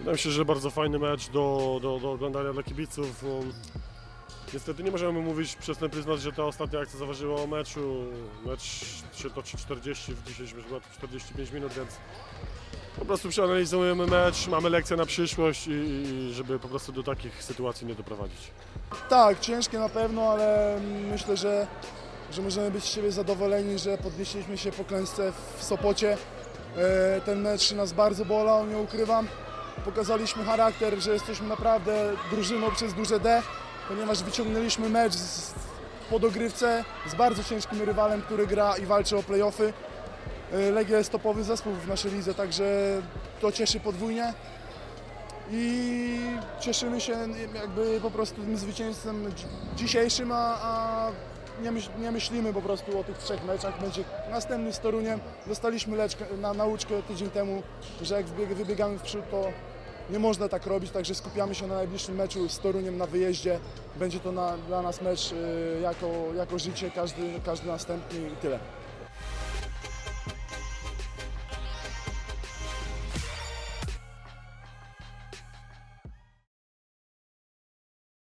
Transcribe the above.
Wydaje mi się, że bardzo fajny mecz do, do, do oglądania dla kibiców. Niestety nie możemy mówić przez ten pryzmat, że ta ostatnia akcja zaważyła o meczu. Mecz się toczy 40, w dzisiejszym meczu 45 minut, więc po prostu przeanalizujemy mecz, mamy lekcję na przyszłość i, i żeby po prostu do takich sytuacji nie doprowadzić. Tak, ciężkie na pewno, ale myślę, że, że możemy być z siebie zadowoleni, że podnieśliśmy się po klęsce w Sopocie. E, Ten mecz nas bardzo bolał, nie ukrywam. Pokazaliśmy charakter, że jesteśmy naprawdę drużyną przez duże D, ponieważ wyciągnęliśmy mecz z, po dogrywce z bardzo ciężkim rywalem, który gra i walczy o playoffy. E, Legia jest topowy zespół w naszej lidze, także to cieszy podwójnie i cieszymy się jakby po prostu tym zwycięstwem dzi- dzisiejszym, a, a nie, myśl, nie myślimy po prostu o tych trzech meczach. Będzie następny z Toruniem. Dostaliśmy leczkę, na nauczkę tydzień temu, że jak wybieg, wybiegamy w przód, to nie można tak robić, także skupiamy się na najbliższym meczu z Toruniem na wyjeździe. Będzie to na, dla nas mecz y, jako, jako życie, każdy, każdy następny i tyle.